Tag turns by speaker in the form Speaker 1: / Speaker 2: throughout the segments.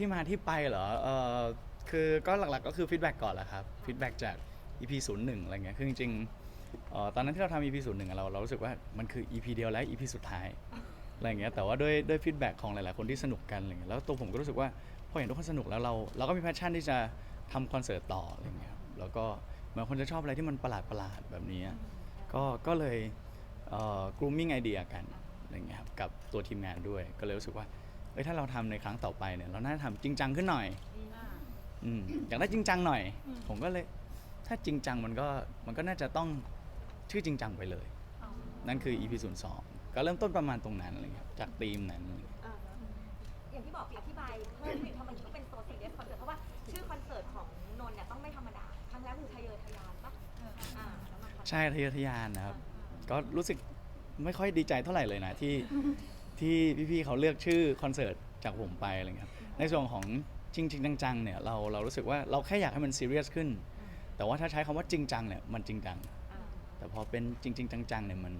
Speaker 1: ที่มาที่ไปเหรอเออคือก็หลักๆก็คือฟีดแบ็กก่อนแหละครับฟีดแบ็กจาก EP 0 1อะไรเงี้ยคือจริงๆเอ่อตอนนั้นที่เราทำ EP 0 1เราเรารู้สึกว่ามันคือ EP เดียวและ EP สุดท้ายอะไรเงี้ยแต่ว่าด้วยด้วยฟีดแบ็กของหลายๆคนที่สนุกกันอะไรเงี้ยแล้วตัวผมก็รู้สึกว่าพอเห็นทุกคนสนุกแล้วเราเราก็มีแพชชั่นที่จะทำคอนเสิร์ตต่ออะไรเงี้ยครับแล้วก็บางคนจะชอบอะไรที่มันประหลาดประหลาดๆแบบนี้ก็ก็เลยเอ่อ grooming ไอเดียกันอะไรเงี้ยครับกับตัวทีมงานด้วยก็เลยรู้สึกว่า เอ้ยถ้าเราทำในครั้งต่อไปเนี่ย เราน่าจะทำจริงจังขึ้นหน่อยอืมอยากได้จริงจังหน่อย ผมก็เลย ถ้าจริงจังมันก็มันก็น่าจะต้องชื่อจริงจังไปเลย นั่นคือ EP 0 2ก็เริ่มต้นประมาณตรงนั้นอะไรเงี้ยครับจากธีมนั้น
Speaker 2: อย่างที่บอกอธิบายเพิ่มนิดทำไมถึงต้องเป็นโซซีเรียสคอนเสิร์ตเพราะว่าชื่อคอนเสิร์ตของนนท์เนี่ยต้องไม่ธรรมดาครั้งแรกคือทะเยอทะยานปะอ่าแล้วมาคอนเสิร์ต
Speaker 1: ใช่ทะเยอทะยานนะครับ ก็รู้สึกไม่ค่อยดีใจเท่าไหร่เลยนะที่ ที่พี่ๆเขาเลือกชื่อคอนเสิร์ตจากผมไปอะไรเงี้ยครับในส่วนของจริงๆจังๆเนี่ยเราเรารู้สึกว่าเราแค่อยากให้มันซีเรียสขึ้น แต่ว่าถ้าใช้คำว่าจริงจังเนี่ยมันจริงจัง
Speaker 2: อ่า
Speaker 1: แต่พอเป็นจริง ๆ จังๆเนี่ยมัน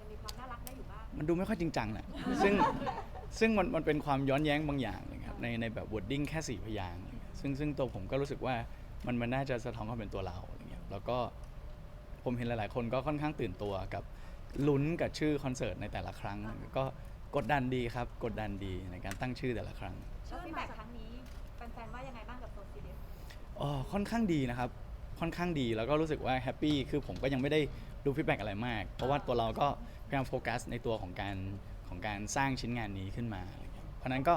Speaker 2: จะมีความน่ารักได้อยู่บ้าง
Speaker 1: มันดูไม่ค่อยจริงจังนะซึ่งซึ่งมันมันเป็นความย้อนแย้งบางอย่างนะครับในในแบบ wording แค่สี่พยางค์อะไรเงี้ยซึ่งซึ่งตัวผมก็รู้สึกว่ามันมันน่าจะสะท้อนความเป็นตัวเราอะไรเงี้ยแล้วก็ผมเห็นหลายๆ คนก็ค่อนข้างตื่นตัวกับลุ้นกับชื่อคอนเสิร์ตในแต่ละครั้งก็ กดดันดีครับกดดันดีในการตั้งชื่อแต่ละครั้ง
Speaker 2: แล้วฟีดแบ็กครั้งนี้แฟนๆว่ายังไงบ้างกับโซซีเรียส
Speaker 1: อ๋อค่อนข้างดีนะครับ ค่อนข้างดีแล้วก็รู้สึกว่าแฮปปี้คือผมก็ยังไม่ได้ดูฟีดแบ็กอะไรมาก เพราะว่าตัวเราก็พยายามโฟกัสในตัวของการของการสร้างชิ้นงานนี้ขึ้นมาอะไรเงี้ยเพราะฉะนั้นก็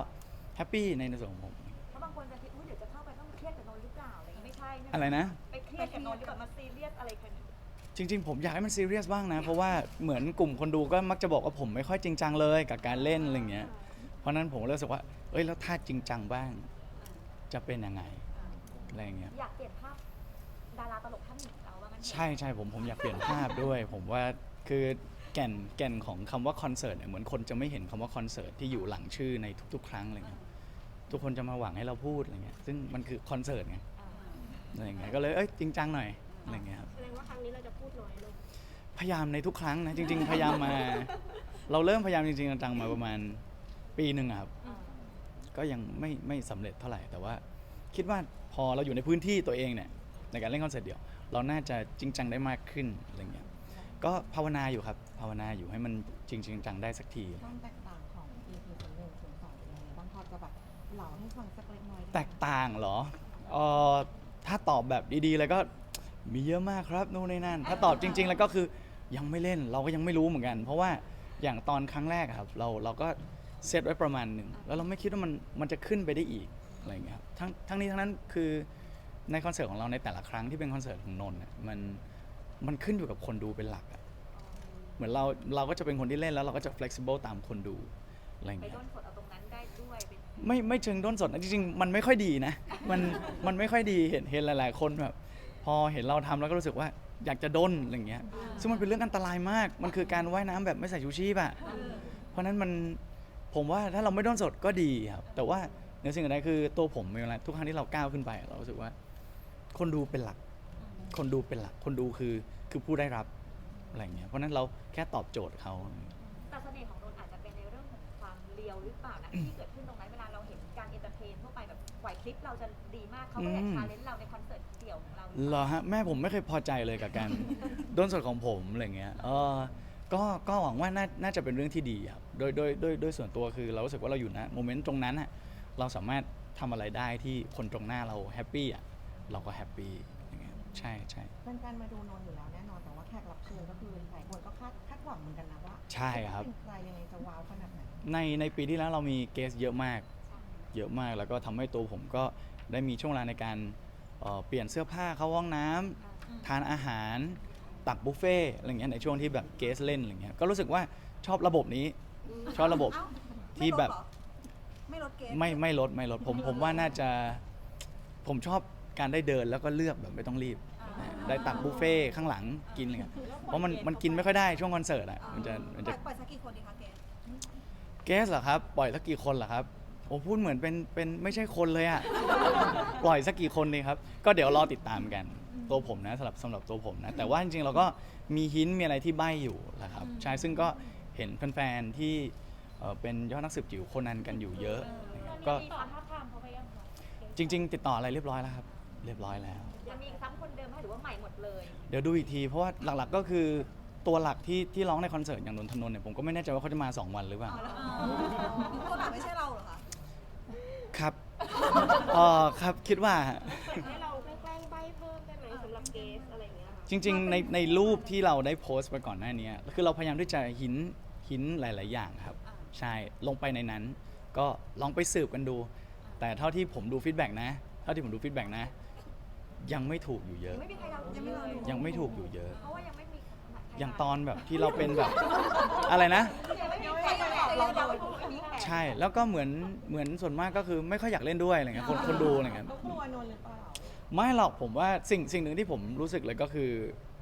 Speaker 1: แฮปปี้ในในส่วนของผม
Speaker 2: เพราะบางคนจะคิดว่าเดี๋ยวจะเข้าไปต้องเครียดกับนนท์หรือเปล่าอะไรอย่างงี้ไม่ใช่ใช่หม
Speaker 1: อะไรนะ
Speaker 2: ไปเครียดกับนนท์หรือแบบมาซีเรียสอะไรกัน
Speaker 1: จริง ๆ ผมอยากให้มันซีเรียสบ้างนะ เพราะว่าเหมือนกลุ่มคนดูก็มักจะบอกว่าผมไม่ค่อยจริงจังเลยกับการเล่นอะไรเงี้ย เพราะฉะนั้นผมก็เลยรู้สึกว่า เอ้ยแล้วถ้าจริงจังบ้าง จะเป็นยังไงอะไรเงี้ย
Speaker 2: อยากเปลี่ยนภาพดาราตลกท่านหนึ่งของเราว่างั้นเถอะ
Speaker 1: ใช่ใช่ผมผมอยากเปลี่ยนภาพด้วย ผมว่าคือแก่นแก่นของคำว่าคอนเสิร์ตเนี่ยเหมือนคนจะไม่เห็นคำว่าคอนเสิร์ตที่อยู่หลังชื่อในทุก ๆ ครั้งอะไรเงี้ยทุกคนจะมาหวังให้เราพูดอะไรเงี้ยซึ่งมันคือคอนเสิร์ตไง
Speaker 2: อ่า
Speaker 1: อะไรเงี้ยก็เลยเอ้ยจริงจังหน่อยอะไรเงี้ยครับ
Speaker 3: แสดงว่าครั้งนี้เราจะ พูดน้อยลง
Speaker 1: พยายามในทุกครั้งนะจริง ๆ พยายามมา เราเริ่มพยายามจริงๆจังๆมาประมาณปีหนึ่งอะครับ
Speaker 2: อ่า
Speaker 1: ก็ยังไม่ไม่สำเร็จเท่าไหร่แต่ว่า คิดว่าพอเราอยู่ในพื้นที่ตัวเองเนี่ยในการเล่นคอนเสิร์ตเดี่ยว เราน่าจะจริงจังได้มากขึ้นอะไรเงี้ยก็ภาวนาอยู่ครับ ภาวนาอยู่ให้มันจริงจริงจังได้สักที
Speaker 4: ความแตกต่างของ EP ศูนย์หนึ่งศูนย์สองเป็นยังไงบ้างพอจะแบบเล่าให้ฟังสักเล็กน้อยได้ไหม
Speaker 1: แตกต่างเหรอเออถ้าตอบแบบดีๆเลยก็ มีเยอะมากครับนู่นนี่นั่นถ้าตอบจริง ๆ แล้วก็คือยังไม่เล่นเราก็ยังไม่รู้เหมือนกัน เพราะว่าอย่างตอนครั้งแรกอะครับเราเราก็เซตไว้ประมาณหนึ่งแล้วเราไม่คิดว่ามันมันจะขึ้นไปได้อีกอะไรอย่างเงี้ยครับทั้งทั้งนี้ทั้งนั้นคือในคอนเสิร์ตของเราในแต่ละครั้งที่เป็นคอนเสิร์ตของนนท์อะมันมันขึ้นอยู่กับคนดูเป็นหลักอะเหมือนเราเราก็จะเป็นคนที่เล่นแล้วเราก็จะ flexible ตามคนดูอะไรอย่าง
Speaker 2: ไป
Speaker 1: เงี้ย
Speaker 2: ด้นสดเอาตรงนั้นได้ด้วยไป
Speaker 1: ไม่ไม่เชิงด้นสดนะจริงๆมันไม่ค่อยดีนะ มันมันไม่ค่อยดีเห็นเห็นหลาย ๆ คนแบบพ อเห็นเราทำแล้วก็รู้สึกว่าอยากจะด้นอะไรอย่างเงี้ย ซึ่งมันเป็นเรื่องอันตรายมาก มันคือการว่ายน้ำแบบไม่ใส่ชูชีพอะเพราะฉะนั้นมันผมว่าถ้าเราไม่ด้นสดก็ดีครับ แต่ว่าในสิ่งอื่นใดคือตัวผมเวลาทุกครั้งที่เราก้าวขึ้นไป เรารู้สึกว่า คนดูเป็นหลัก คนดูเป็นหลัก คนดูคือคือผู้ได้รับอะไรอย่างเงี้ย เพราะฉะนั้นเราแค่ตอบโจทย์เขา
Speaker 2: แต่เสน่ห์ของนนท์อาจจะเป็นในเรื่องของความเรียวหรือเปล่านะที่เกิดขึ้นตรงนั้นเวลาเราเห็นการเอนเตอร์เทนทั่วไปแบบปล่อยคลิปเราจะดีมากเขาก็อยาก
Speaker 1: อืม
Speaker 2: ชาเลนจ์เราในคอนเสิร์ต เห
Speaker 1: รอฮะแม่ผมไม่เคยพอใจเลยกับการด้นสดของผมอะไรเงี้ยเออก็ก็หวังว่าน่าน่าจะเป็นเรื่องที่ดีครับโดยโดยโดยโดยส่วนตัวคือเรารู้สึกว่าเราอยู่นะโมเมนต์ตรงนั้นอะเราสามารถทำอะไรได้ที่คนตรงหน้าเราแฮปปี้อะเราก็แฮปปี้อย่างเงี้ยใช่ใช่
Speaker 4: แฟนๆมาดูนนท์อยู่แล้วแน่นอนแต่ว่าแขกรับเชิญก็คือหลายคนก็คาดคาดหวังเหมือนกันนะว่า
Speaker 1: ใช่ครับ
Speaker 4: เป็นใครยังไงจะว้าวขนาดไหน
Speaker 1: ในในปีที่แล้วเรามีเกสเยอะมาก เยอะมากแล้วก็ทำให้ตัวผมก็ได้มีช่วงเวลาในการ เอ่อเปลี่ยนเสื้อผ้าเข้าห้องน้ำทานอาหารตักบุฟเฟ่ต์อะไรเงี้ยในช่วงที่แบบเกสเล่นอะไรเงี้ยก็รู้สึกว่าชอบระบบนี้ ชอบระบบที่แบบ
Speaker 2: ไม่ลดเกณฑ์
Speaker 1: ไม่ไม่ลดไม่ลดผมผมว่าน่าจะผมชอบการได้เดินแล้วก็เลือกแบบไม่ต้องรีบนะได้ตักบุฟเฟ่ต์ข้างหลังกินอะไรเงี้ยเพราะมันมันกินไม่ค่อยได้ช่วงคอนเสิร์ตอะมันจะมันจะ
Speaker 2: ปล่อยสักกี่คนดีคะเกณฑ์
Speaker 1: เกสเหรอครับ ปล่อยสักกี่คนเหรอครับ ผมพูดเหมือนเป็นเป็นไม่ใช่คนเลยอะปล่อยสักกี่คนดีครับ ก็เดี๋ยวรอติดตามกันตัวผมนะสำหรับสำหรับตัวผมนะ แต่ว่าจริงๆเราก็มีหินมีอะไรที่ใบ้อยู่แหละครับใช่ซึ่งก็เห็นแฟนๆที่เอ่อเป็นยอดนักสืบจิ๋วโคนนั้นกันอยู่เยอะนะครับก็
Speaker 2: ตอนท้าทามเขาไป
Speaker 1: จริง ๆ ติดต่ออะไรเรียบร้อยแล้วครับ เรียบร้อยแล้ว
Speaker 2: จะมีซ้ำคนเดิมไหมหรือว่าใหม่หมดเลย
Speaker 1: เดี๋ยวดูอีกทีเพราะว่าหลักๆก็คือตัวหลักที่ที่ร้องในคอนเสิร์ตอย่างนนทนนท์เนี่ยผมก็ไม่แน่ใจว่าเขาจะมา2วันหรือเปล่า
Speaker 4: ตัวหลักไม่ใช่เราเหรอคะ
Speaker 1: ครับเออครับคิดว่าฮะ
Speaker 3: ให้เราแกล้งๆใบเพิ่มได้ไหมสำหรับเกสอะไรอย่างเงี้ยค่ะ
Speaker 1: จริงๆ ในในรูปที่เราได้โพสต์ไปก่อนหน้านี้คือเราพยายามที่จะหินหินหลาย ๆ อย่างครับ ใช่ลงไปในนั้น ก็ลองไปสืบกันดู แต่เท่าที่ผมดูฟีดแบ็กนะ เท่าที่ผมดูฟีดแบ็กนะ ยังไม่ถูกอยู่เย
Speaker 2: ยั
Speaker 1: อะ
Speaker 2: งไม่มีใครเรา
Speaker 4: ยังไม่
Speaker 2: เล
Speaker 4: รู้
Speaker 2: ย
Speaker 1: ยังไม่ถูกอยู่เยอะ
Speaker 2: เพราะว่ายังไม่มีใคร
Speaker 1: อย่างตอนแบบที่เราเป็นแบบ อะไรนะ
Speaker 2: ยังไม่มีใครตอบเราเลยไม่มีแขก
Speaker 1: ใช่ แล้วก็เหมือนเหมือนส่วนมากก็คือไม่ค่อยอยากเล่นด้วยอะไรเงี้ยคนคนดูอะไรเงี้ย
Speaker 4: กลัวนนท์หรือเปล่า
Speaker 1: ไม่หรอกผมว่าสิ่งสิ่งหนึ่งที่ผมรู้สึกเลยก็คือ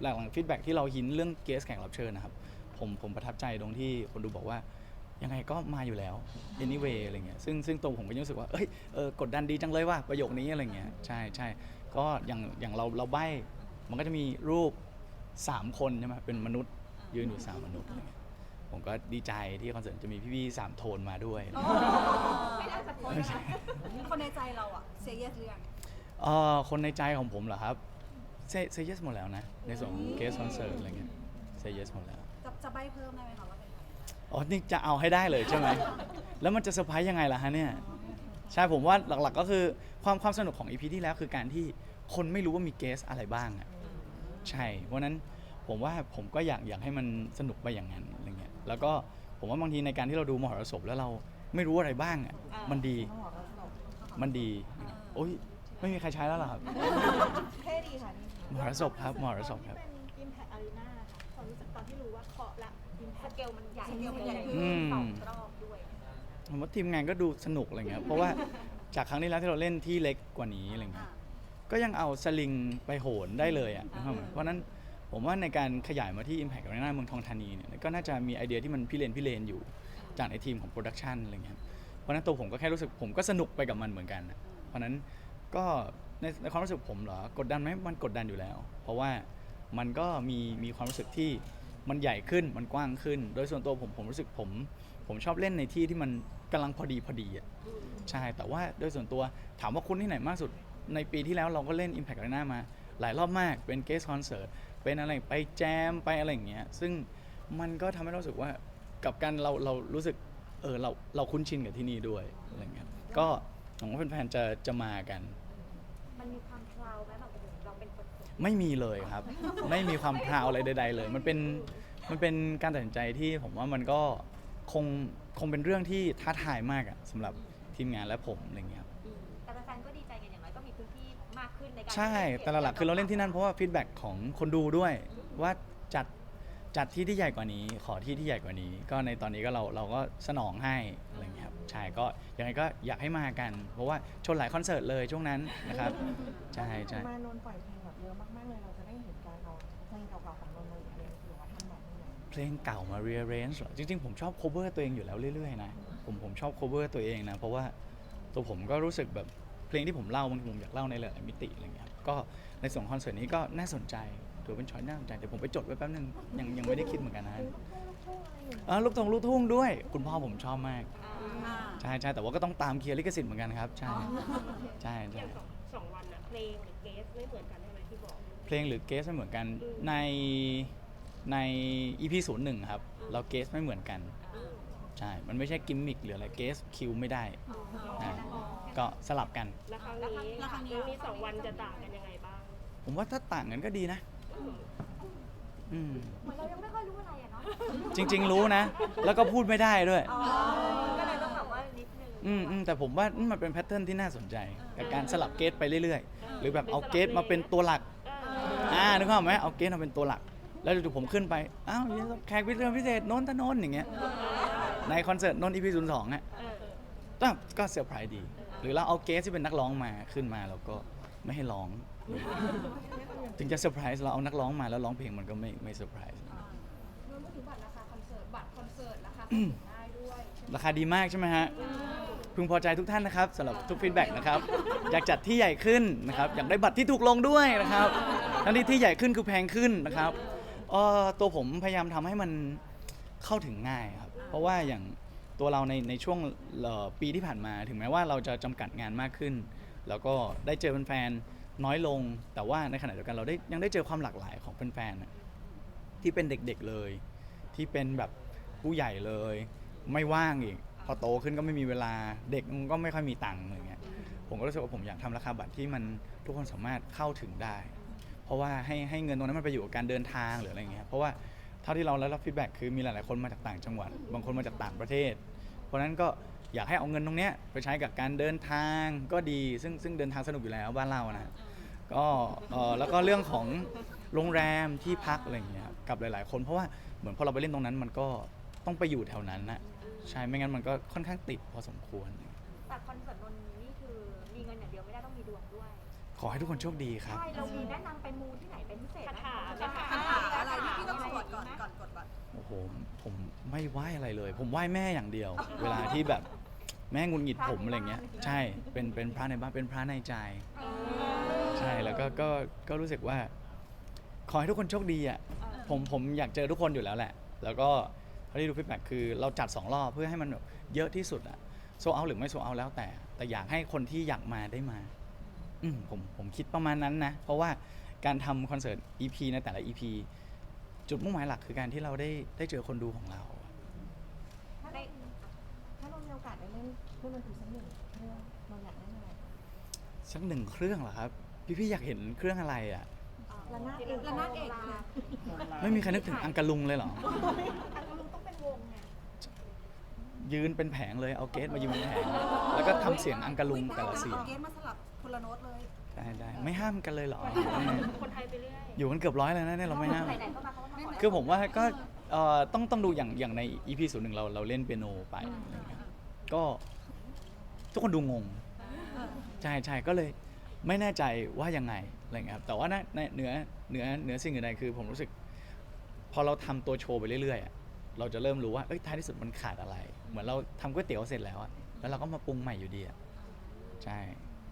Speaker 1: หลังฟีดแบ็กที่เราหินเรื่องเกสแขกรับเชิญนะครับ ผมผมประทับใจตรงที่คนดูบอกว่า ยังไงก็มาอยู่แล้ว anyway อะไรเงี้ยซึ่งซึ่งตัวผมก็ยังรู้สึกว่าเอ้ยเออกดดันดีจังเลยว่าประโยคนี้อะไรเงี้ยใช่ใช่ก็อย่างอย่างเราเราใบ้มันก็จะมีรูป 3 คนใช่ไหมเป็นมนุษย์ยืนอยู่ 3 มนุษย์อะไรเงี้ย ผมก็ดีใจที่คอนเสิร์ตจะมีพี่ๆสามโทนมาด้วย
Speaker 2: ไม่ได้สักคนนะ
Speaker 4: คนในใจเราอะเซเยสหรือยัง
Speaker 1: เอ่อคนในใจของผมเหรอครับเซเซเยสหมดแล้วนะ ในส่วนของเกสคอนเสิร์ตอะไรเงี้ยเซเยสหมดแล้ว
Speaker 4: จะจะใบเพิ่มได้ไหมคะว่าเป็นใคร
Speaker 1: อ๋อ นี่จะเอาให้ได้เลยใช่ไหม แล้วมันจะเซอร์ไพรส์ยังไงล่ะฮะเนี่ย ใช่ผมว่าหลักๆก็คือความความสนุกของอีพีที่แล้วคือการที่คนไม่รู้ว่ามีเกสอะไรบ้างอะใช่ เพราะฉะนั้นผมว่าผมก็อยากอยากให้มันสนุกไปอย่างนั้นอะไรเงี้ย แล้วก็ผมว่าบางทีในการที่เราดูมหรสพแล้วเราไม่รู้อะไรบ้างอะมันดี
Speaker 4: ต้องบอกเราสนุก
Speaker 1: มันดีโอ้ยไม่มีใครใช้แล้วเหรอครับ
Speaker 4: เท่ดีค่ะนี่
Speaker 1: มหรสพครับมหรสพครับ
Speaker 3: เป็น Impact Arena ค่ะความรู้สึกตอนที่รู้ว่าเคาะละ
Speaker 2: ส
Speaker 3: Impact
Speaker 2: เกลมันใหญ่
Speaker 4: สเกลมันใหญ่
Speaker 1: อืม
Speaker 2: สองรอบด้วย
Speaker 1: ผมว่าทีมงานก็ดูสนุกอะไรเงี้ยเพราะว่าจากครั้งที่แล้วที่เราเล่นที่เล็กกว่านี้อะไรเงี้ยก็ยังเอาสลิงไปโหนได้เลยอะนะครับเพราะฉะนั้น ผมว่าในการขยายมาที่ Impact Arena เมืองทองธานีเนี่ยก็น่าจะมีไอเดียที่มันพี่เลนพี่เลนอยู่จากในทีมของโปรดักชันอะไรเงี้ยเพราะนั้นตัวผมก็แค่รู้สึกผมก็สนุกไปกับมันเหมือนกัน เพราะนั้นก็ในในความรู้สึกผมเหรอกดดันไหมมันกดดันอยู่แล้ว เพราะว่ามันก็มีมีความรู้สึกที่มันใหญ่ขึ้นมันกว้างขึ้น โดยส่วนตัวผมผมรู้สึกผม ผมชอบเล่นในที่ที่มันกำลังพอดีพอดีอะใช่แต่ว่าโดยส่วนตัวถามว่าคุ้นที่ไหนมากสุด ในปีที่แล้วเราก็เล่น Impact Arena มาหลายรอบมากเป็นเกสคอนเสิร์ต เป็นอะไรไปแจมไปอะไรอย่างเงี้ยซึ่งมันก็ทำให้เรารู้สึกว่ากับการเราเรารู้สึกเออเราเราคุ้นชินกับที่นี่ด้วยอะไรเงี้ยก็หวังว่าแฟนๆจะจะมากัน
Speaker 2: มันมีความคลาวไหมแบบโอ้โหเราเป็นคนสวย
Speaker 1: ไม่มีเลยครับ ไม่มีความพราวอะไรใด ๆ เลย มันเป็นมันเป็นการตัดสินใจที่ผมว่ามันก็คงคงเป็นเรื่องที่ท้าทายมากอะสำหรับทีมงานและผมอะไรเงี้ยครับ
Speaker 2: กขึ้นในการ
Speaker 1: ใช่แต่หลักๆคือเราเล่นที่นั่นเพราะว่าฟีดแบ็กของคนดูด้วย ว่าจัดจัดที่ที่ใหญ่กว่านี้ ขอที่ที่ใหญ่กว่านี้ ก็ในตอนนี้ก็เราเราก็สนองให้อะไรเงี้ยครับใช่ก็ยังไงก็อยากให้มากัน เพราะว่าชนหลายคอนเสิร์ตเลยช่วงนั้นนะครับใช่ใช่
Speaker 4: มานนท์ปล่อยเพลงแบบเยอะมากๆเลยเราจะได้เห็นการเอาเพลงเก่าๆของนนท์มาเรียนหรือว่าทำแบบนี้ไหม
Speaker 1: เพลงเก่ามา rearrange เหรอจริงๆ ผมชอบ cover ตัวเองอยู่แล้วเรื่อยๆนะผมผมชอบ cover ตัวเองนะ เพราะว่าตัวผมก็รู้สึกแบบ เพลงที่ผมเล่าบางทีผมอยากเล่าในหลายๆมิติอะไรเงี้ยครับก็ในส่วนของคอนเสิร์ตนี้ก็น่าสนใจถือเป็นช้อยน่าสนใจแต่ผมไปจดไว้แป๊บนึงยังยังไม่ได้คิดเหมือนกันนะเออลูกทุ่งลูกทุ่งด้วย คุณพ่อผมชอบมาก
Speaker 2: อ่า
Speaker 1: ใช่ใช่แต่ว่าก็ต้องตามเคลียร์ลิขสิทธิ์เหมือนกันครับ ใช่ใช่
Speaker 3: อ
Speaker 1: ใช่
Speaker 3: ย่างสองสองวันอะเพลงหรือเกสไม่เหมือนกันใช่ไหมที่บอก
Speaker 1: เพลงหรือเกสไม่เหมือนกันในใน EP ศูนย์หนึ่งครับ เราเกสไม่เหมือนกัน ใช่ มันไม่ใช่กิมมิคหรืออะไรเกสคิวไม่ได้อ่า ก็สลับกัน
Speaker 3: แล้วครั้งนี้
Speaker 4: แล้วครั้งนี้
Speaker 3: ครั้งนี้สองวันจะต่างกันยังไงบ้าง
Speaker 1: ผมว่าถ้าต่างกันก็ดีนะ อืม
Speaker 2: เหมือนเรายังไม่ค่อยรู้อะไรอะเนาะ
Speaker 1: จริง ๆ รู้นะ แล้วก็พูดไม่ได้ด้วย
Speaker 2: อ๋อก็เลยต้องแบบว่านิดนึง
Speaker 1: อืมอืมแต่ผมว่ามันเป็นแพทเทิร์นที่น่าสนใจกับการสลับเกสไปเรื่อยๆ หรือแบบเอาเกสมาเป็นตัวหลักอ่านึกภาพไหมเอาเกสมาเป็นตัวหลัก แล้วจู่ๆผมขึ้นไปอ้าวแขกพิเศษพิเศษโน้นทนนท์อย่างเงี้ยในคอนเสิร์ตโน้นอีพีศูนย์สองอะ
Speaker 3: เออ
Speaker 1: ก็ก็เซอร์ไพรส์ดีห รือเราเอาเกสที่เป็นนักร้องมาขึ้นมาเราก็ไม่ให้ร้อง ถึงจะเซอร์ไพรส์เราเอานักร้องมาแล้วร้องเพลงมันก็ไม่ไม่เซอร์ไพรส์
Speaker 4: นนท์พูดถึงบัตรราคาคอนเสิร์ตบัตรคอนเสิร์ตราคาเข้าถึงง่ายด้วย
Speaker 1: ราคาดีมากใช่ไหมฮะพึงพอใจทุกท่านนะครับสำหรับทุกฟีดแบ็กนะครับอยากจัดที่ใหญ่ขึ้นนะครับอยากได้บัตรที่ถูกลงด้วยนะครับทั้งที่ที่ใหญ่ขึ้นคือแพงขึ้นนะครับเอ่อตัวผมพยายามทำให้มันเข้าถึงง่ายครับ เพราะว่าอย่าง ตัวเราในในช่วงปีที่ผ่านมา ถึงแม้ว่าเราจะจำกัดงานมากขึ้น แล้วก็ได้เจอแฟนๆน้อยลง แต่ว่าในขณะเดียวกันเราได้ยังได้เจอความหลากหลายของแฟนๆน่ะที่เป็นเด็กๆเลย ที่เป็นแบบผู้ใหญ่เลย ไม่ว่างอีกพอโตขึ้นก็ไม่มีเวลาเด็กมันก็ไม่ค่อยมีตังค์อะไรเงี้ยผมก็รู้สึกว่าผมอยากทำราคาบัตรที่มันทุกคนสามารถเข้าถึงได้ เพราะว่าให้ให้เงินตรงนั้นมันไปอยู่กับการเดินทางหรืออะไรเงี้ยเพราะว่า เท่าที่เราได้รับฟีดแบ็กคือมีหลาย ๆ คนมาจากต่างจังหวัด บางคนมาจากต่างประเทศ เพราะฉะนั้นก็อยากให้เอาเงินตรงเนี้ยไปใช้กับการเดินทางก็ดี ซึ่งซึ่งเดินทางสนุกอยู่แล้วบ้านเรานะก็เออแล้วก็เรื่องของโรงแรมที่พักอะไรอย่างเงี้ยกับหลาย ๆ คนเพราะว่าเหมือนพอเราไปเล่นตรงนั้น มันก็ต้องไปอยู่แถวนั้นนะใช่ไม่งั้นมันก็ค่อนข้างติดพอสมควร
Speaker 2: แต่คอนเสิร์ตนนท์นี่คือมีเงินอย่างเดียวไม่ได้ต้องมีดวงด้วย
Speaker 1: ขอให้ทุกคนโชคดีครับ
Speaker 2: ใช่เรามีแนะนำไปมูที่ไหนเป็นพิเศษไหม
Speaker 3: คาถา
Speaker 2: คาถา
Speaker 3: คาถา
Speaker 2: อะไรที่พี่ต้องสวดก่อนก่อน
Speaker 1: โอ้โห ผมไม่ไหว้อะไรเลย ผมไหว้แม่อย่างเดียว เวลาที่แบบแม่งุนหงิดผมอะไรเงี้ย ใช่ เป็นเป็นพระในบ้าน เป็นพระในใจ ใช่ แล้วก็ก็ ก็รู้สึกว่า ขอให้ทุกคนโชคดีอะ ผม ผมอยากเจอทุกคนอยู่แล้วแหละ แล้วก็เท่าที่ดูฟีดแบ็กคือเราจัดสองรอบเพื่อให้มันแบบเยอะที่สุดอะ โซเอาหรือไม่โซเอาแล้วแต่ แต่อยากให้คนที่อยากมาได้มา อืมผมผมคิดประมาณนั้นนะ เพราะว่าการทำคอนเสิร์ต EP ในแต่ละ EP จุดมุ่งหมายหลักคือการที่เราได้ได้เจอคนดูของเรา
Speaker 4: ถ้าเราถ้าเรามีโอกาสได้เล่นเครื่องดนตรีสักหนึ่งเครื่องเราอยากเล่นอะไร
Speaker 1: สักหนึ่งเครื่องเหรอครับ พี่พี่ๆอยากเห็นเครื่องอะไรอะ
Speaker 4: ระนาดเอก
Speaker 2: ระนาดเอกคือ
Speaker 1: ไม่มีใครนึกถึงอังกะลุงเลยเหรอ
Speaker 3: อันลุงต้องเป็นวงไง
Speaker 1: ยืนเป็นแผงเลยเอาเกสมายืนเป็นแผง แล้วก็ทำเสียงอังกะลุงแต่ละเสียง
Speaker 2: เกมมาสลับคน ละโน้ตเลย
Speaker 1: ได้ได้ไม่ห้ามกันเลยเหรอ
Speaker 3: คนไทยไปเรื่อย
Speaker 1: อยู่กันเกือบร้อยแล้วนะเนี่ยเราไม่ห้าม
Speaker 2: ไหนๆก็มาเขาก็มาขอ
Speaker 1: คือผมว่าก็เอ่อต้องต้องดูอย่างอย่างใน EP ศูนย์หนึ่งเราเราเล่นเปียโนไปอะไรเงี้ยก็ทุกคนดูงง ใช่ใช่ก็เลยไม่แน่ใจว่ายังไงอะไรเงี้ยครับแต่ว่านะในเหนือเหนือเหนือสิ่งอื่นใดคือผมรู้สึก พอเราทำตัวโชว์ไปเรื่อยๆอะเราจะเริ่มรู้ว่าเอ้ยท้ายที่สุดมันขาดอะไร เหมือนเราทำก๋วยเตี๋ยวเสร็จแล้วอะแล้วเราก็มาปรุงใหม่อยู่ดีอะใช่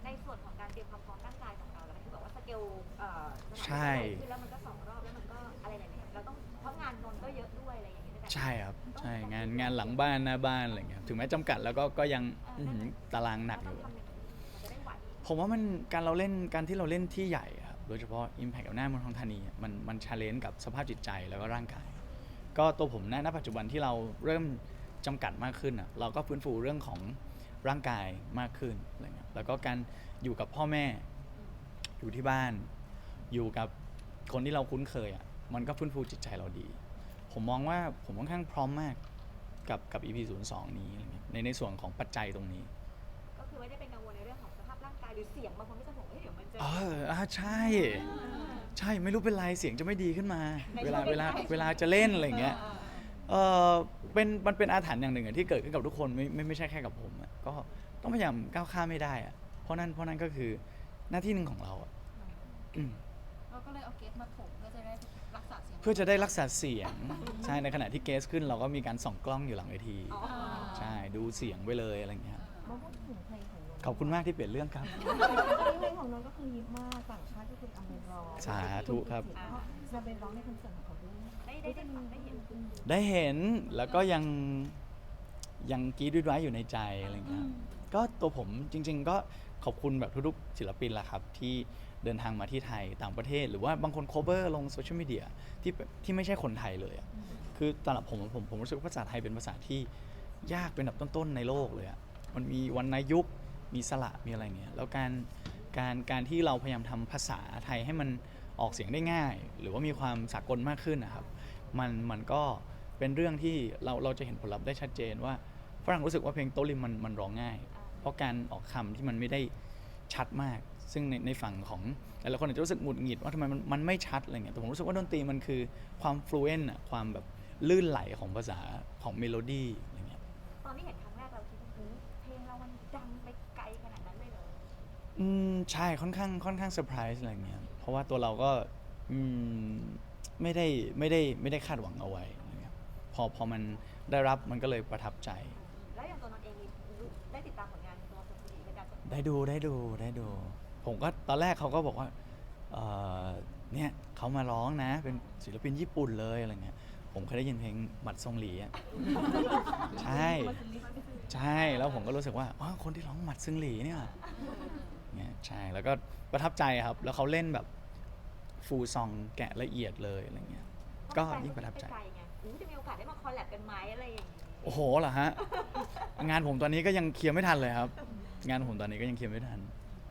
Speaker 2: ในส่วนของการเตรียมความพร้อมร่างกายของเราแล้วที่บอกว่าสเกลเอ่อสนาม
Speaker 1: ใช่
Speaker 2: ขึ้นแล้วมันก็สองรอบแล้วมันก็อะไรหลายๆอย่างเราต้องเพราะงานนนท์ก็เยอะด้วยอะไรอย่างเงี้ยด้วยกัน
Speaker 1: ใช่ครับใช่งานงานหลังบ้านหน้าบ้านอะไรเงี้ยถึงแม้จำกัดแล้วก็ก็ยังอื้อหือตารางหนักอยู่
Speaker 2: เราต้องทำยังไงมันจะได้ไหว
Speaker 1: ผมว่ามันการเราเล่นการที่เราเล่นที่ใหญ่อะครับโดยเฉพาะ Impact กับหน้าเมืองทองธานีอะมันมันชาเลนจ์กับสภาพจิตใจแล้วก็ร่างกาย ก็ตัวผมณณปัจจุบันที่เราเริ่มจำกัดมากขึ้นอะเราก็ฟื้นฟูเรื่องของร่างกายมากขึ้นอะไรเงี้ย แล้วก็การอยู่กับพ่อแม่ อยู่ที่บ้าน อยู่กับคนที่เราคุ้นเคยอะมันก็ฟื้นฟูจิตใจเราดี ผมมองว่าผมค่อนข้างพร้อมมากกับกับ EP 0 2 นี้อะไรเงี้ยในในส่วนของปัจจัยตรงนี้
Speaker 2: ก็คือไม่ได้เป็นกังวลในเรื่องของสภาพร่างกายหรือเสียงบางคนก็จะบอกว่าเดี๋ยวมันจะ
Speaker 1: เอออ่าใช่ ใช่ไม่รู้เป็นไรเสียงจะไม่ดีขึ้นมา
Speaker 2: ใน
Speaker 1: เวลา
Speaker 2: ช่วง
Speaker 1: เวลา
Speaker 2: ท้ายๆ
Speaker 1: เวลาจะเล่นอะไรอย่างเงี้ย เออเป็นมันเป็นอาถรรพ์อย่างหนึ่งอะที่เกิดขึ้นกับทุกคนไม่ไม่ไม่ใช่แค่กับผมอะก็ ต้องพยายามก้าวข้ามไม่ได้อะเพราะนั่นเพราะนั่นก็คือหน้าที่หนึ่งของเราอะอืม
Speaker 5: เราก็เลยเอาเกสมาถมเพื่อจะได้รักษาเสียง
Speaker 1: เพื่อจะได้รักษาเสียง ใช่ในขณะที่เกสขึ้นเราก็มีการส่องกล้องอยู่หลังเวที
Speaker 2: อ๋อ
Speaker 1: ใช่ดูเสียงไปเลยอะไรอย่างเงี้ย
Speaker 4: มาพูดถึงเพลงของนนท์
Speaker 1: ขอบคุณมากที่เปลี่ยนเรื่องครับ
Speaker 4: เพลงของนนท์ก็คือฮิตมากต่างชาติก็คืออเมริกา
Speaker 1: สาธุครับ
Speaker 4: จะเป็นร้องในคอนเสิร์ตของเขาด้วย
Speaker 2: ได้ได้ได้ฟังได้เห็น
Speaker 1: ได้เห็นแล้วก็ยังยังกรีดด้วยไว้อยู่ในใจอะไรเงี้ย ก็ตัวผมจริง ๆ ก็ขอบคุณแบบทุกๆศิลปินแหละครับ ที่เดินทางมาที่ไทยต่างประเทศ หรือว่าบางคน cover ลงโซเชียลมีเดียที่ที่ไม่ใช่คนไทยเลยอะคือสำหรับผมผมผมรู้สึกว่าภาษาไทยเป็นภาษาที่ยากเป็นอันดับต้นๆในโลกเลยอะมันมีวรรณยุกต์มีสระมีอะไรเงี้ยแล้วการการการที่เราพยายามทำภาษาไทยให้มันออกเสียงได้ง่าย หรือว่ามีความสากลมากขึ้นนะครับมันมันก็เป็นเรื่องที่เราเราจะเห็นผลลัพธ์ได้ชัดเจนว่าฝรั่งรู้สึกว่าเพลงโตะริมมันมันร้องง่าย เพราะการออกคำที่มันไม่ได้ชัดมาก ซึ่งในในฝั่งของแต่ละคนอาจจะรู้สึกหงุดหงิดว่าทำไมมันมันไม่ชัดอะไรเงี้ยแต่ผมรู้สึกว่าดนตรีมันคือความฟลูเอนต์อะความแบบลื่นไหลของภาษาของเมโลดี้อะไรเงี้ย
Speaker 2: ตอนที่เห็นครั้งแรกเราคิดว่าเฮ้ยเพลงเรามันดังไปไกลขนาดนั้นเลยเหรอ
Speaker 1: อืมใช่ค่อนข้างค่อนข้างเซอร์ไพรส์อะไรเงี้ยเพราะว่าตัวเราก็อืมไม่ได้ไม่ได้ไม่ได้คาดหวังเอาไว้อะไรเงี้ยพอพอมันได้รับมันก็เลยประทับใจ
Speaker 2: ได้ดู
Speaker 1: ได้ดูได้ดู ผมก็ตอนแรกเขาก็บอกว่าเอ่อเนี่ยเขามาร้องนะ เป็นศิลปินญี่ปุ่นเลยอะไรเงี้ยผมเคยได้ยินเพลงหมัดซงหลีอะใช่ ใช่แล้วผมก็รู้สึกว่าอ๋อคนที่ร้องหมัดซึงหลีเนี่ยเงี้ยใช่แล้วก็ประทับใจครับ แล้วเขาเล่นแบบฟูลซองแกะละเอียดเลยอะไรเงี้ยก็ยิ่งประทับใจ
Speaker 2: ไกลไงอู้จะมีโอกาสได้มาคอลแลบกันไหมอะไรอย่างนี้
Speaker 1: โอ้โหเหรอฮะ งานผมตอนนี้ก็ยังเคลียร์ไม่ทันเลยครับ งานผมตอนนี้ก็ยังเคลียร์ไม่ทัน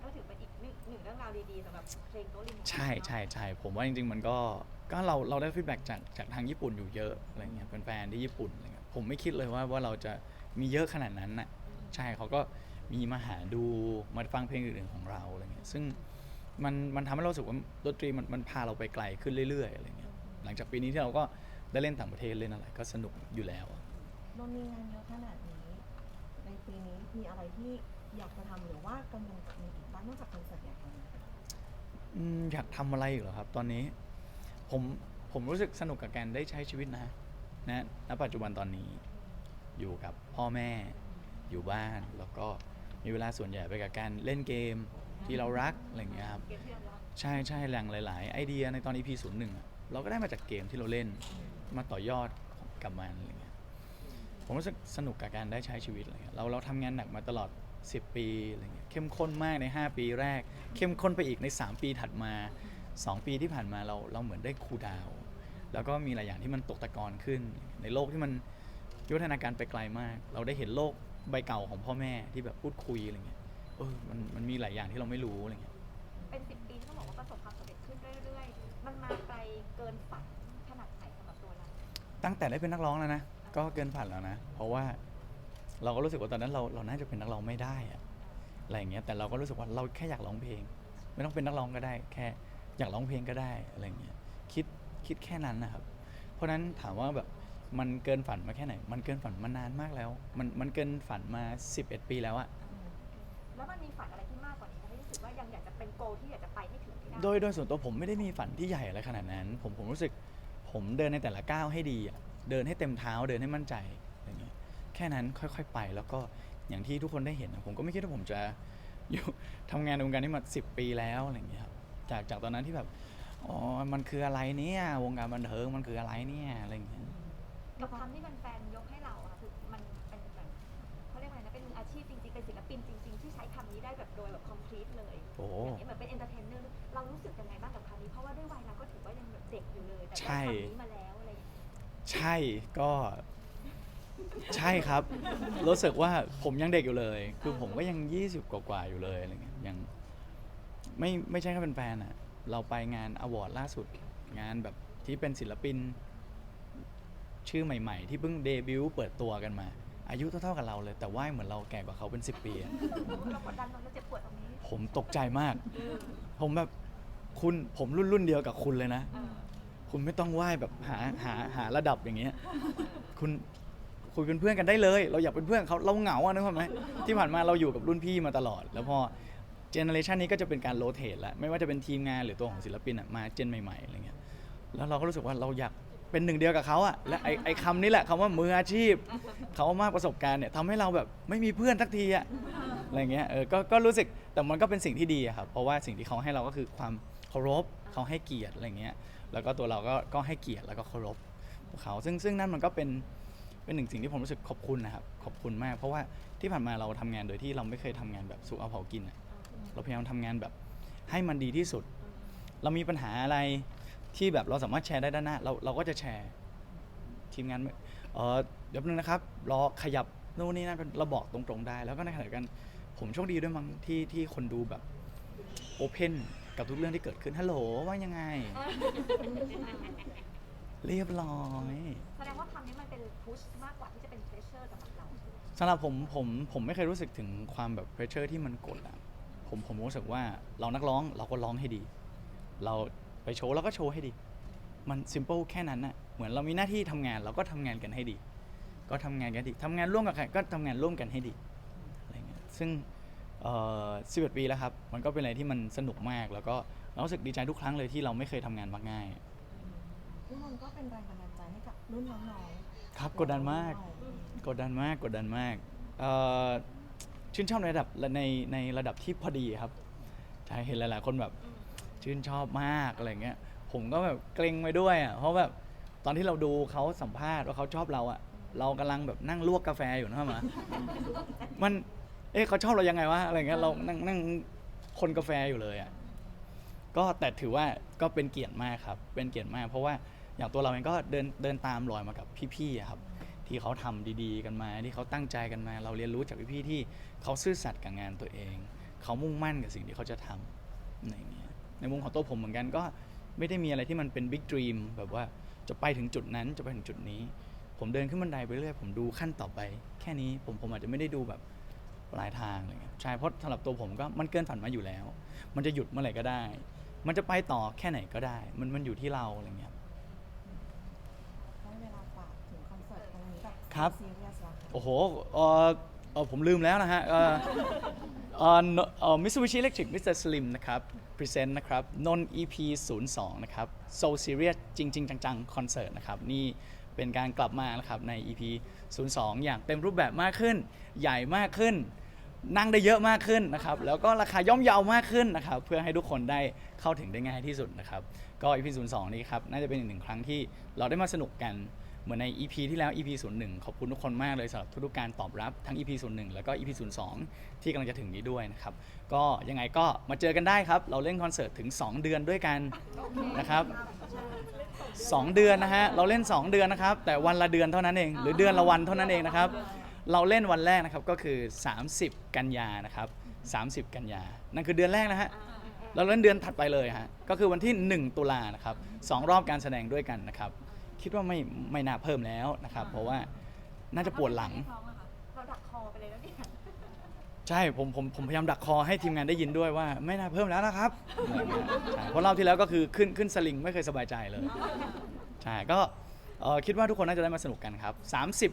Speaker 2: ก็ถือเป็นอีกหนึ่งหนึ่งเรื่องราวดีๆสำหรับเพลงโตลิม
Speaker 1: ใช่ใช่ใช่ผมว่าจริงๆ มันก็ก็เราเราได้ฟีดแบ็กจากจากทางญี่ปุ่นอยู่เยอะอะไรเงี้ยแฟนๆที่ญี่ปุ่นอะไรเงี้ยผมไม่คิดเลยว่าว่าเราจะมีเยอะขนาดนั้นน่ะใช่เขาก็มีมาหาดูมาฟังเพลงอื่นๆของเราอะไรเงี้ยซึ่งมันมันทำให้เรารู้สึกว่าดนตรีมันมันพาเราไปไกลขึ้นเรื่อยๆอะไรเงี้ยหลังจากปีนี้ที่เราก็ได้เล่นต่างประเทศเล่นอะไรก็สนุกอยู่แล้ว
Speaker 4: นนท์มีงานเยอะขนาดนี้ ในปีนี้มีอะไรที่ อยากจะทำหรือว่ากำลังจะมีอีกบ้างนอกจากคอนเสิร์ตอยากทำอะไร
Speaker 1: อืมอยากทำอะไรอีกเหรอครับ ตอนนี้ผมผมรู้สึกสนุกกับการได้ใช้ชีวิตนะนะณปัจจุบันตอนนี้ อยู่กับพ่อแม่อยู่บ้าน แล้วก็มีเวลาส่วนใหญ่ไปกับการเล่นเกมที่เรารักอะไรอย่างเงี้ยครับ
Speaker 2: เกมที่เรารัก
Speaker 1: ใช่ใช่แหล่งหลาย ๆ ไอเดียในตอน EP ศูนย์หนึ่งเราก็ได้มาจากเกมที่เราเล่นมาต่อยอดกับมันอะไรเงี้ยผมรู้สึกสนุกกับการได้ใช้ชีวิตอะไรเงี้ยเราเราทำงานหนักมาตลอด 10 ปีอะไรเงี้ยเข้มข้นมากใน 5 ปีแรก เข้มข้นไปอีกใน 3 ปีถัดมา 2 ปีที่ผ่านมาเราเราเหมือนได้คูลดาวน์แล้วก็มีหลายอย่างที่มันตกตะกอนขึ้น ในโลกที่มันยุทธนาการไปไกลมาก เราได้เห็นโลกใบเก่าของพ่อแม่ที่แบบพูดคุยอะไรเงี้ยเออมันมันมีหลายอย่างที่เราไม่รู้อะไรเงี้ย
Speaker 2: เป็นสิบปีที่ต้องบอกว่าประสบความสำเร็จขึ้นเรื่อยๆ มันมาไกลเกินฝันขนาดไหนสำหรับตัวเรา
Speaker 1: ตั้งแต่ได้เป็นนักร้องแล้วนะก็เกินผ่านแล้วนะ เพราะว่า เราก็รู้สึกว่าตอนนั้นเราเราน่าจะเป็นนักร้องไม่ได้อะอะไรอย่างเงี้ยแต่เราก็รู้สึกว่าเราแค่อยากร้องเพลง ไม่ต้องเป็นนักร้องก็ได้ แค่อยากร้องเพลงก็ได้อะไรอย่างเงี้ยคิดคิดแค่นั้นนะครับ เพราะฉะนั้นถามว่าแบบมันเกินฝันมาแค่ไหน มันเกินฝันมานานมากแล้ว มันมันเกินฝันมา 11 ปีแล้วอะ
Speaker 2: แล้วมันมีฝันอะไรที่มากกว่านี้ทำให้รู้สึกว่ายังอยากจะเป็นโกลที่อยากจะไปให้ถึงที่ได้
Speaker 1: โดยโดยส่วนตัวผมไม่ได้มีฝันที่ใหญ่อะไรขนาดนั้น ผมผมรู้สึกผมเดินในแต่ละก้าวให้ดีอะเดินให้เต็มเท้าเดินให้มั่นใจอะไรเงี้ย แค่นั้นค่อย ๆ ไป แล้วก็อย่างที่ทุกคนได้เห็นอะผมก็ไม่คิดว่าผมจะอยู่ทำงานในวงการนี้มาสิบปีแล้วอะไรเงี้ยครับจากจากตอนนั้นที่แบบอ๋อมันคืออะไรเนี่ยวงการบันเทิงมันคืออะไรเนี่ยอะไรเงี้ย
Speaker 2: กับคำที่แฟนๆยกให้เราอะคือมันเป็นแบบเขาเรียกอะไรนะเป็นมืออาชีพจริงๆเป็นศิลปินจริง ๆ ที่ใช้คำนี้ได้แบบโดยแบบ complete เลย
Speaker 1: โอ้
Speaker 2: อย่างนี้ยเหมือนเป็นเอนเตอร์เทนเนอร์เรารู้สึกยังไงบ้างกับคำนี้เพราะว่าด้วยวัยเราก็ถือว่ายังแบบเด็กอยู่เลยแต่
Speaker 1: ใช่
Speaker 2: ได้คำนี้มาแล้วอะไรอย่างเงี้ย
Speaker 1: ใช่ก็ ใช่ครับ รู้สึกว่าผมยังเด็กอยู่เลย คือผมก็ยัง 20 กว่าๆอยู่เลยอะไรเงี้ยยังไม่ไม่ใช่แค่เป็นแฟนอะเราไปงานอวอร์ดล่าสุด งานแบบที่เป็นศิลปิน ชื่อใหม่ ๆ ที่เพิ่งเดบิวต์เปิดตัวกันมา อายุเท่าๆกับเราเลย แต่ว่าเหมือนเราแก่กว่าเขาเป็น 10 ปีอะ
Speaker 2: เรากดดันเราเจ็บปวดตรงนี้
Speaker 1: ผมตกใจมาก ผมแบบคุณผมรุ่นรุ่นเดียวกับคุณเลยนะ
Speaker 2: เออ
Speaker 1: คุณไม่ต้องไหว้แบบหาหาหาระดับอย่างเงี้ย คุณ คุยเป็นเพื่อนกันได้เลย เราอยากเป็นเพื่อนเขาเราเหงาอะนึกออกไหมที่ผ่านมาเราอยู่กับรุ่นพี่มาตลอด แล้วพอเจเนอเรชันนี้ก็จะเป็นการโรเตทแล้วไม่ว่าจะเป็นทีมงานหรือตัวของศิลปินอะมาเจนใหม่ๆอะไรเงี้ยแล้วเราก็รู้สึกว่าเราอยากเป็นหนึ่งเดียวกับเขาอะและไอไอคำนี้แหละคำว่ามืออาชีพเขามากประสบการณ์เนี่ยทำให้เราแบบไม่มีเพื่อนสักทีอะอะไรเงี้ยเออก็ก็รู้สึกแต่มันก็เป็นสิ่งที่ดีอะครับเพราะว่าสิ่งที่เขาให้เราก็คือความเคารพเขาให้เกียรติอะไรเงี้ยแล้วก็ตัวเราก็ก็ให้เกียรติแล้วก็เคารพเขาซึ่งซึ่งนั่นมันก็เป็น เป็นหนึ่งสิ่งที่ผมรู้สึกขอบคุณนะครับขอบคุณมาก เพราะว่าที่ผ่านมาเราทำงานโดยที่เราไม่เคยทำงานแบบสุเอาเผากินอะเราพยายามทำงานแบบให้มันดีที่สุด เรามีปัญหาอะไรที่แบบเราสามารถแชร์ได้ด้านหน้าเราเราก็จะแชร์ทีมงานเออเดี๋ยวนึงนะครับรอขยับนู่นนี่นั่นเราบอกตรงๆได้ แล้วก็ในขณะเดียวกันผมโชคดีด้วยมั้งที่ที่คนดูแบบโอเพนกับทุกเรื่องที่เกิดขึ้นฮัลโหลว่ายังไง เรียบร้อย
Speaker 2: แสดงว่าคำนี้มันเป็นพุชมากกว่าที่จะเป็นเพรสเชอร์สำหรับเรา
Speaker 1: สำหรับผมผมผมไม่เคยรู้สึกถึงความแบบเพรสเชอร์ที่มันกดอะผมผมรู้สึกว่าเรานักร้องเราก็ร้องให้ดี เราไปโชว์เราก็โชว์ให้ดี มันซิมเ l ิลแค่นั้นน่ะเหมือนเรามีหน้าที่ทำงานเราก็ทำงานกันให้ดี ก็ทำงานกันดีทำงานร่วมกับใครก็ทำงานร่วมกันให้ดีอะไรเงี้ยซึ่งเอ่อ11ปีแล้วครับ มันก็เป็นอะไรที่มันสนุกมากแล้วก็เรารู้สึกดีใจทุกครั้งเลยที่เราไม่เคยทำงานมักง่าย
Speaker 4: พี่นนท์ก็เป็นแรงบันดาลใจให้กับรุ่นน้องๆ
Speaker 1: ครับกดดันมาก กดดันมากกดดันมากเอ่อชื่นชอบในระดับในในระดับที่พอดีครับใช่เห็นหลายๆคนแบบชื่นชอบมากอะไรเงี้ยผมก็แบบเกรงไปด้วยอะเพราะแบบตอนที่เราดูเขาสัมภาษณ์ว่าเขาชอบเราอะเรากำลังแบบนั่งลวกกาแฟอยู่นะมามัน เอ๊ะเขาชอบเรายังไงวะอะไรเงี้ยเรานั่งนั่งคนกาแฟอยู่เลยอะก็แต่ถือว่าก็เป็นเกียรติมากครับ เป็นเกียรติมาก เพราะว่า อย่างตัวเราเองก็เดินเดินตามรอยมากับพี่ๆอะครับ ที่เขาทำดีๆกันมา ที่เขาตั้งใจกันมา เราเรียนรู้จากพี่ๆที่เขาซื่อสัตย์กับงานตัวเอง เขามุ่งมั่นกับสิ่งที่เขาจะทำอะไรอย่างเงี้ยในมุมของตัวผมเหมือนกันก็ไม่ได้มีอะไรที่มันเป็นบิ๊กด e ีมแบบว่าจะไปถึงจุดนั้นจะไปถึงจุดนี้ ผมเดินขึ้นบันไดไปเรื่อยผมดูขั้นต่อไป แค่นี้ผมผมอาจจะไม่ได้ดูแบบปลายทางอะไรเงี้ยใช่เพราะสำหรับตัวผมก็มันเกินฝันมาอยู่แล้ว มันจะหยุดเมื่อไหร่ก็ได้ มันจะไปต่อแค่ไหนก็ได้ มันมันอยู่ที่เราอะไรเงี้ย
Speaker 4: ได้เวลาฝากถึงคอนเสิร์ตครั้งนี้แบบ
Speaker 1: ครับ
Speaker 4: ซีเรียสแล้วค่ะ
Speaker 1: โอ้โหเออเออผมลืมแล้วนะฮะเออเออเออมิสูบิชิเล็กทริกมิสเตอร์สลิมนะครับพรีเซนต์นะครับนน EP 0 2นะครับ So Serious จริง ๆ จังๆ คอนเสิร์ตนะครับ นี่เป็นการกลับมานะครับใน EP 0 2 อย่างเต็มรูปแบบมากขึ้น ใหญ่มากขึ้น นั่งได้เยอะมากขึ้นนะครับ แล้วก็ราคาย่อมเยาวมากขึ้นนะครับ เพื่อให้ทุกคนได้เข้าถึงได้ง่ายที่สุดนะครับ ก็ EP 0 2 นี้ครับ น่าจะเป็นอีกหนึ่งครั้งที่เราได้มาสนุกกัน เหมือนใน EP ที่แล้ว EP 0 1ขอบคุณทุกคนมากเลยสำหรับทุกๆการตอบรับทั้ง EP 0 1แล้วก็ EP 0 2ที่กำลังจะถึงนี้ด้วยนะครับ ก็ยังไงก็มาเจอกันได้ครับ เราเล่นคอนเสิร์ตถึง 2 เดือนด้วยกันนะครับ2เดือนนะฮะ เราเล่น 2 เดือนนะครับ แต่วันละเดือนเท่านั้นเอง หรือเดือนละวันเท่านั้นเองนะครับ เราเล่นวันแรกนะครับก็คือ 30 กันยานะครับ 30 กันยา นั่นคือเดือนแรกนะฮะ เราเล่นเดือนถัดไปเลยฮะ ก็คือวันที่ 1 ตุลานะครับสองรอบการแสดงด้วยกันนะครับ คิดว่าไม่ไม่น่าเพิ่มแล้วนะครับ เพราะว่าน่าจะปวดหลัง
Speaker 5: ท้องอะค่ะ
Speaker 2: เราดักคอไปเลยแล้วเนี่ย
Speaker 1: ใช่ผมผมผมพยายามดักคอให้ทีมงานได้ยินด้วยว่า ไม่น่าเพิ่มแล้วนะครับอะไรเงี้ยใช่เพราะรอบที่แล้วก็คือขึ้นขึ้นสลิงไม่เคยสบายใจเลย ใช่ก็เอ่อคิดว่าทุกคนน่าจะได้มาสนุกกันครับ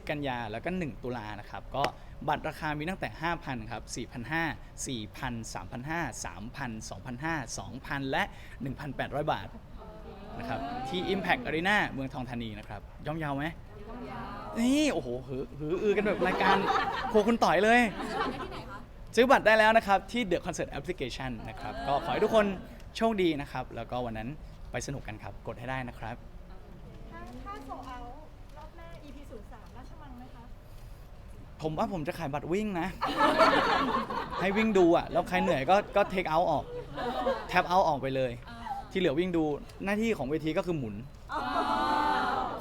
Speaker 1: 30 กันยาแล้วก็ 1 ตุลานะครับ ก็บัตรราคามีตั้งแต่ 5,000 ครับ 4,500 4,000 3,500 3,000 2,500 2,000 และ 1,800 บาท นะครับที่ Impact Arena เมืองทองธานีนะครับย่อมเยาวไหมนี่โอ้โหหือหืออือกันแบบรายการโครัวคุณต่อยเลย
Speaker 5: ได้ที่ไหนคะ
Speaker 1: ซื้อบัตรได้แล้วนะครับ ที่ The Concert Application นะครับ ก็ขอให้ทุกคนโชคดีนะครับ แล้วก็วันนั้นไปสนุกกันครับ กดให้ได้นะครับ
Speaker 3: ถ้าถ้าโซเอารอบหน้า EP 0 3ราชมังไหมคะ
Speaker 1: ผมว่าผมจะขายบัตรวิ่งนะ ให้วิ่งดูอะ แล้วใครเหนื่อยก็ก็เทคเอาออก แท็บเอาออกไปเลย ที่เหลือวิ่งดูหน้าที่ของเวทีก็คือหมุน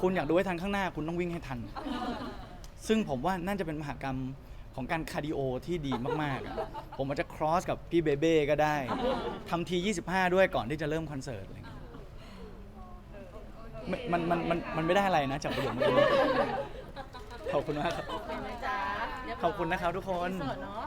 Speaker 1: คุณอยากดูให้ทันข้างหน้า คุณต้องวิ่งให้ทัน ซึ่งผมว่าน่าจะเป็นมหากรรมของการคาร์ดิโอที่ดีมากๆอะผมอาจจะครอสกับพี่เบเบ้ก็ได้ทำที 25 ด้วยก่อนที่จะเริ่มคอนเสิร์ตอะไรเงี้ยไม่มันมันมันมันไม่ได้อะไรนะจากประโยคเมื่อกี้ขอบคุณมากครับ ขอบคุณนะครับทุกคน
Speaker 4: เสิร์ตเนาะ